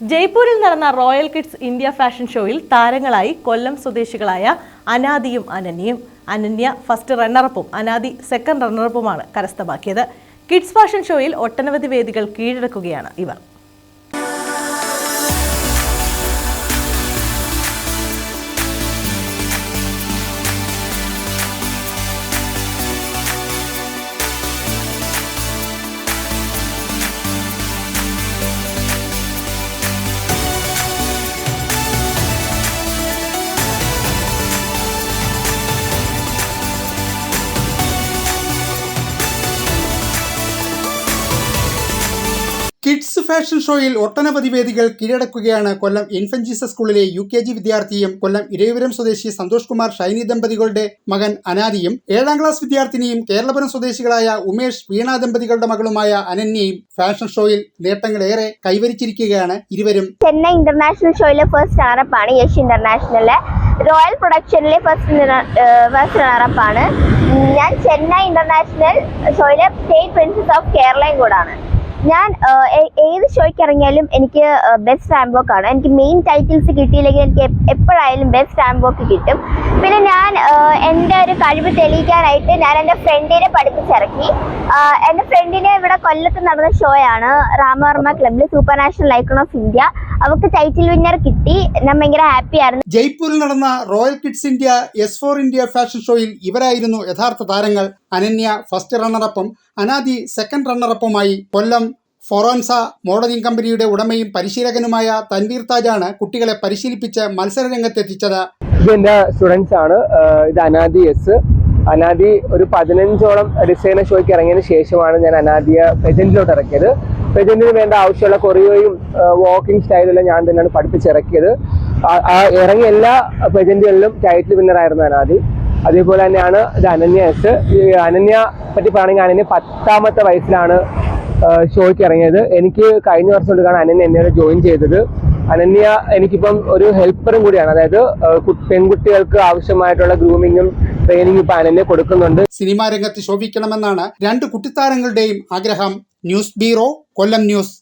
ജയ്പൂരിൽ നടന്ന royal kids India fashion ഷോയിൽ താരങ്ങളായി കൊല്ലം സ്വദേശികളായ അനാദിയും അനന്യയും. അനന്യ ഫസ്റ്റ് റണ്ണറപ്പും അനാദി സെക്കൻഡ് റണ്ണറപ്പുമാണ് കരസ്ഥമാക്കിയത്. കിഡ്സ് ഫാഷൻ ഷോയിൽ ഒട്ടനവധി വേദികൾ കീഴടക്കുകയാണ് ഇവർ. കിഡ്സ് ഫാഷൻ ഷോയിൽ ഒട്ടനവധി വേദികൾ കീഴടക്കുകയാണ് കൊല്ലം ജീസസ് സ്കൂളിലെ യു കെ ജി വിദ്യാർത്ഥിയും കൊല്ലം ഇരവിപുരം സ്വദേശി സന്തോഷ് കുമാർ ഷൈനി ദമ്പതികളുടെ മകൻ അനാദിയും ഏഴാം ക്ലാസ് വിദ്യാർത്ഥിനിയും കേരളപുരം സ്വദേശികളായ ഉമേഷ് വീണ ദമ്പതികളുടെ മകളുമായ അനന്യയും ഫാഷൻ ഷോയിൽ നേട്ടങ്ങളേറെ കൈവരിച്ചിരിക്കുകയാണ് ഇരുവരും. ചെന്നൈ ഇന്റർനാഷണൽ ഷോയിലെ ഫസ്റ്റ് ആണ് യശ് ഇന്റർനാഷണലിലെ. റോയൽ പ്രൊഡക്ഷനിലെ ഫസ്റ്റ് ഫസ്റ്റ് റണ്ണറപ്പാണ് ഞാൻ ചെന്നൈ ഇന്റർനാഷണൽ ഷോയിലെ സ്റ്റേറ്റ് പ്രിൻസസ് ഓഫ് കേരളയും കൂടാണ്. ഞാൻ ഏത് ഷോയ്ക്ക് ഇറങ്ങിയാലും എനിക്ക് ബെസ്റ്റ് റാംബോക്ക് ആണ്. എനിക്ക് മെയിൻ ടൈറ്റിൽസ് കിട്ടിയില്ലെങ്കിൽ എനിക്ക് എപ്പോഴായാലും ബെസ്റ്റ് റാംബോക്ക് കിട്ടും. പിന്നെ ഞാൻ എന്റെ ഒരു കഴിവ് തെളിയിക്കാനായിട്ട് ഞാൻ എന്റെ ഫ്രണ്ടിനെ പഠിപ്പിച്ചിറക്കി. എന്റെ ഫ്രണ്ടിനെ ഇവിടെ കൊല്ലത്ത് നടന്ന ഷോയാണ് രാമവർമ്മ ക്ലബിൽ super national icon of India അവർക്ക് ടൈറ്റിൽ വിന്നർ കിട്ടി. ഞാൻ ഭയങ്കര ഹാപ്പി ആയിരുന്നു. ജയ്പൂരിൽ നടന്ന royal kids India S four India fashion ഷോയിൽ ഇവരായിരുന്നു യഥാർത്ഥ താരങ്ങൾ. അനന്യ ഫസ്റ്റ് റണ്ണറപ്പും അനാദി സെക്കൻഡ് റണ്ണറപ്പുമായി കൊല്ലം ഫൊറോൻസ മോഡലിംഗ് കമ്പനിയുടെ ഉടമയും പരിശീലകനുമായ തൻവീർ താജാണ് കുട്ടികളെ പരിശീലിപ്പിച്ച് മത്സര രംഗത്തെത്തിച്ചത് ഇത് എന്റെ സ്റ്റുഡൻസ് ആണ്. ഇത് അനാദി എസ് അനാദി ഒരു പതിനഞ്ചോളം ഡിസൈനർ ഷോയ്ക്ക് ഇറങ്ങിയതിന് ശേഷമാണ് ഞാൻ അനാദിയെ പ്രസന്റിലോട്ട് ഇറക്കിയത്. പെജന്റിന് വേണ്ട ആവശ്യമുള്ള കൊറിയോയും വാക്കിംഗ് സ്റ്റൈലെല്ലാം ഞാൻ തന്നെയാണ് പഠിപ്പിച്ചിറക്കിയത്. ഇറങ്ങിയ എല്ലാ പെജന്റുകളിലും ടൈറ്റിൽ വിന്നർ ആയിരുന്നു അനാദി. അതേപോലെ തന്നെയാണ് ഇത് അനന്യ എസ് അനന്യ പറ്റി പറയുകയാണെങ്കിൽ അനന്യ പത്താമത്തെ വയസ്സിലാണ് ഷോയ്ക്ക് ഇറങ്ങിയത്. എനിക്ക് കഴിഞ്ഞ വർഷം കൊണ്ടാണ് അനന്യ എന്നെ ജോയിൻ ചെയ്തത്. അനന്യ എനിക്കിപ്പം ഒരു ഹെൽപ്പറും കൂടിയാണ്. അതായത് പെൺകുട്ടികൾക്ക് ആവശ്യമായിട്ടുള്ള ഗ്രൂമിങ്ങും ട്രെയിനിങ്ങും ഇപ്പം അനന്യ കൊടുക്കുന്നുണ്ട്. സിനിമാ രംഗത്ത് ശോഭിക്കണമെന്നാണ് രണ്ട് കുട്ടിത്താരങ്ങളുടെയും ആഗ്രഹം. ന്യൂസ് ബ്യൂറോ കൊല്ലം ന്യൂസ്